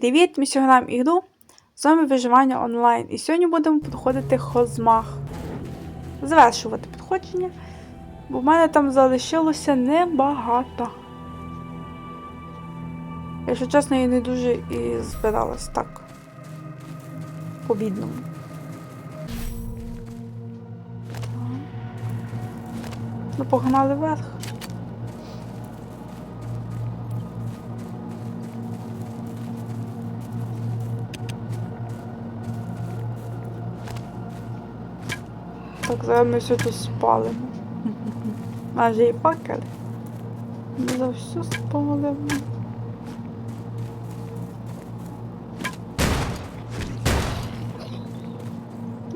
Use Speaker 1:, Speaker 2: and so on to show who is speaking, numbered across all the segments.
Speaker 1: привіт! Ми сьогодні граємо ігру з вами виживання онлайн. І сьогодні будемо проходити хозмах. Завершувати проходження, бо в мене там залишилося небагато. Якщо чесно, я не дуже і збиралась так. По бідному. Ну, погнали вверх. Так, зараз ми все тут спалимо. Майже і пакели. Ми за все спалимо.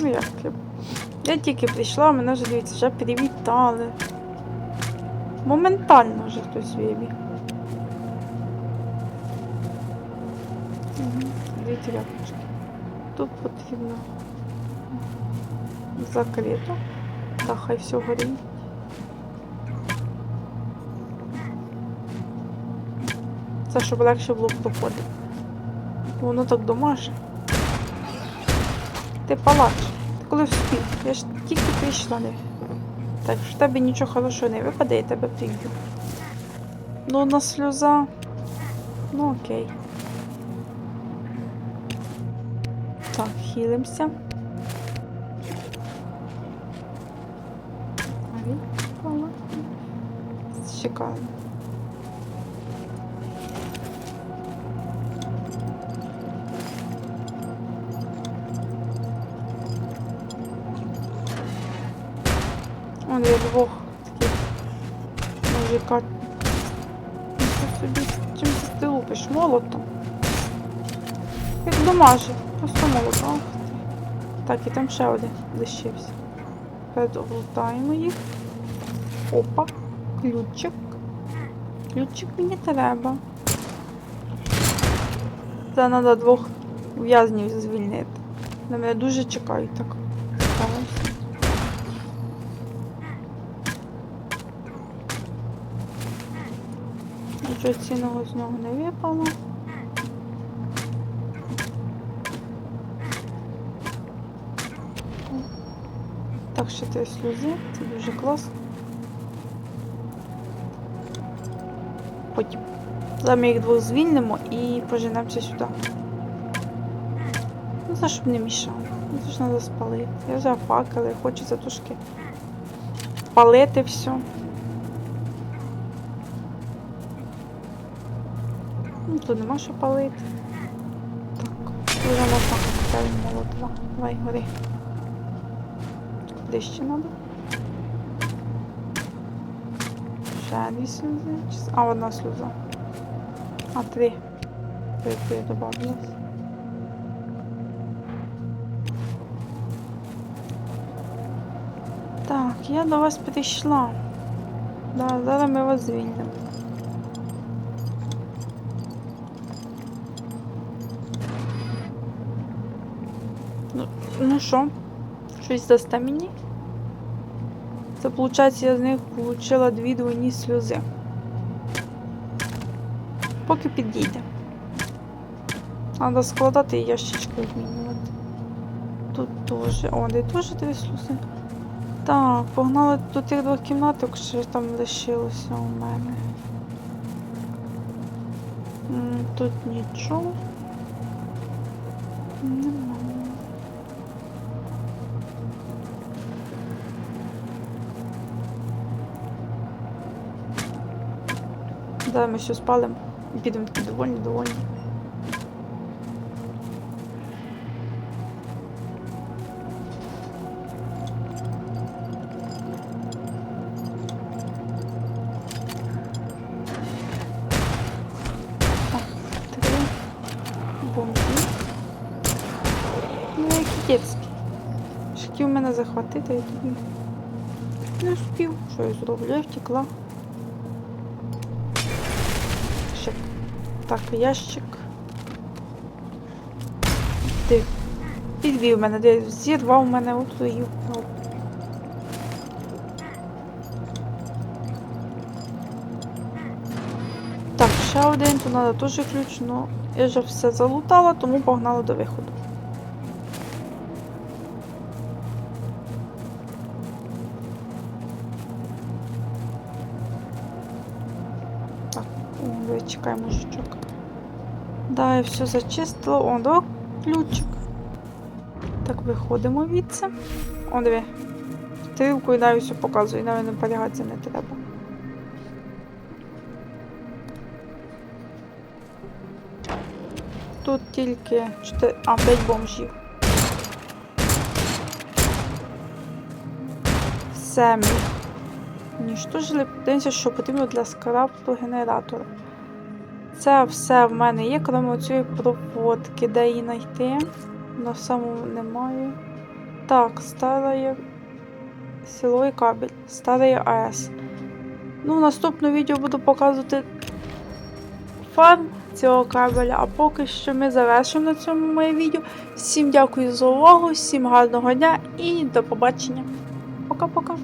Speaker 1: Ну як я? Я тільки прийшла, мене вже дивіться, вже привітали. Моментально вже хтось вибіг. Угу. Дві тряпочки. Тут потрібно закрито. Та хай все горить. Це щоб легше було проходити. Воно так домашнє. Ти палач. Ти коли вспів? Я ж тільки прийшла не. Так, в тебе нічого хорошого не випаде, я тебе приб'ю. Ну, одна сльоза. Ну окей. Так, хілимося. Чекаємо. Он є двох таких мужика. Чим це ти лупиш? Молотом. Як домашній. Просто молотом. Так, і там ще один лишився. Передлутаємо їх. Опа, ключик. Ключик мені треба. Це треба двох в'язнів звільнити. На мене дуже чекають так. Цікавимося. Нічого цінного з нього не випало. Так, ще три сльози, це дуже класно. Потім. Зараз ми їх двох звільнимо і поженемося сюди. Ну, це щоб не мішало. Ну, Це ж треба спалити. Я вже факели, хочеться трошки палити все. Ну, тут нема що палити. Так, вже можна поставити молотова. Давай, гори. Де ще треба? Ще дві сльози. А, одна сльоза. А, три. Три, три добавилось. Так, я до вас прийшла. Да, зараз ми вас звільнимо. Ну, ну що? Щось дасте мені? Це, виходить, я з них отримала дві двойні сльози. Поки підійде. Треба складати і ящички обмінювати. Тут теж. О, де теж дві сльози. Так, погнали до тих двох кімнаток, що там лишилося у мене. Тут нічого. Нема. Да, ми все спалимо і підемо такі довольні, довольні. Бомби. Ну, Хотів мене захватити, я тобі не успів. Що я зроблю? Я втекла. Ще. Так, ящик. Ти підвів мене, де зірвав мене у твою. Так, ще один, тут треба теж ключ, ну Я вже все залутала, тому погнала до виходу. Чекай, мужичок. Да, я все зачистила. О, да, ключик. Так, виходимо відси. О, диви. Стрілку і навіть все показує, навіть наполягатися не треба. Тут тільки 4, а 5 бомжів. Все ми. Ніштожили, подивимося, що потрібно для скрапу генератора. Це все в мене є, крім цієї проводки, де її знайти. На самому немає. Так, старий силовий кабель, старий АЕС. Ну, в відео буду показувати фарм цього кабеля, а поки що ми завершимо на цьому моє відео. Всім дякую за увагу, всім гарного дня і до побачення. Пока-пока.